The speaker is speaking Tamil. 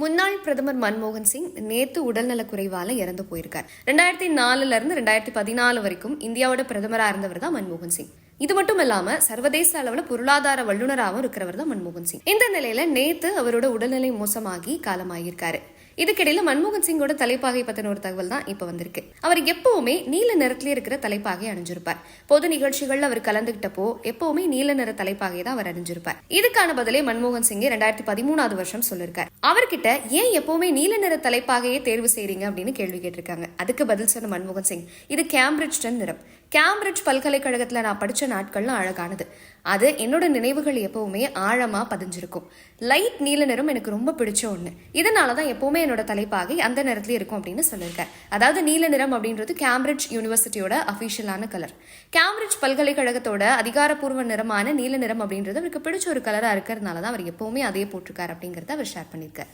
முன்னாள் பிரதமர் மன்மோகன் சிங் நேத்து உடல்நலக் குறைவால இறந்து போயிருக்கார். ரெண்டாயிரத்தி நாலுல இருந்து ரெண்டாயிரத்தி பதினாலு வரைக்கும் இந்தியாவோட பிரதமராக இருந்தவர் தான் மன்மோகன் சிங். இது மட்டும் இல்லாம சர்வதேச அளவுல பொருளாதார வல்லுநராகவும் இருக்கிறவர் தான் மன்மோகன் சிங். இந்த நிலையில நேத்து அவரோட உடல்நிலை மோசமாகி காலமாகியிருக்காரு இதுக்கிடையில மன்மோகன் சிங்கோட தலைப்பாகை பத்தின ஒரு தகவல் தான் இப்ப வந்திருக்கு. அவர் எப்பவுமே நீல நிறத்திலே இருக்கிற தலைப்பாகை அணிஞ்சிருப்பார். பொது நிகழ்ச்சிகள்ல அவர் கலந்துகிட்டப்போ எப்பவுமே நீல நிற தலைப்பாகை தான் அவர் அணிஞ்சிருப்பார். இதுக்கான பதிலே மன்மோகன் சிங் ரெண்டாயிரத்தி பதிமூணாவது வருஷம் சொல்லிருக்கார். அவர்கிட்ட ஏன் எப்பவுமே நீல நிற தலைப்பாகையே தேர்வு செய்றீங்க அப்படின்னு கேள்வி கேட்டிருக்காங்க. அதுக்கு பதில் சொன்ன மன்மோகன் சிங் இது கேம்பிரிட்ஜ் நிறம். கேம்பிரிட்ஜ் பல்கலைக்கழகத்தில் நான் படித்த நாட்கள்லாம் அழகானது. அது என்னோட நினைவுகள் எப்பவுமே ஆழமாக பதிஞ்சிருக்கும். லைட் நீல நிறம் எனக்கு ரொம்ப பிடிச்ச ஒன்று இதனால தான் எப்போவுமே என்னோட தலைப்பாகை அந்த நிறத்துல இருக்கும் அப்படின்னு சொல்லியிருக்கேன். அதாவது நீல நிறம் அப்படின்றது கேம்பிரிட்ஜ் யூனிவர்சிட்டியோட அஃபிஷியலான கலர். கேம்பிரிட்ஜ் பல்கலைக்கழகத்தோட அதிகாரப்பூர்வ நிறமான நீல நிறம் அப்படின்றது அவருக்கு பிடிச்ச ஒரு கலராக இருக்கிறதுனால தான் அவர் எப்பவுமே அதே போட்டிருக்காரு அப்படிங்கிறத அவர் ஷேர் பண்ணியிருக்கார்.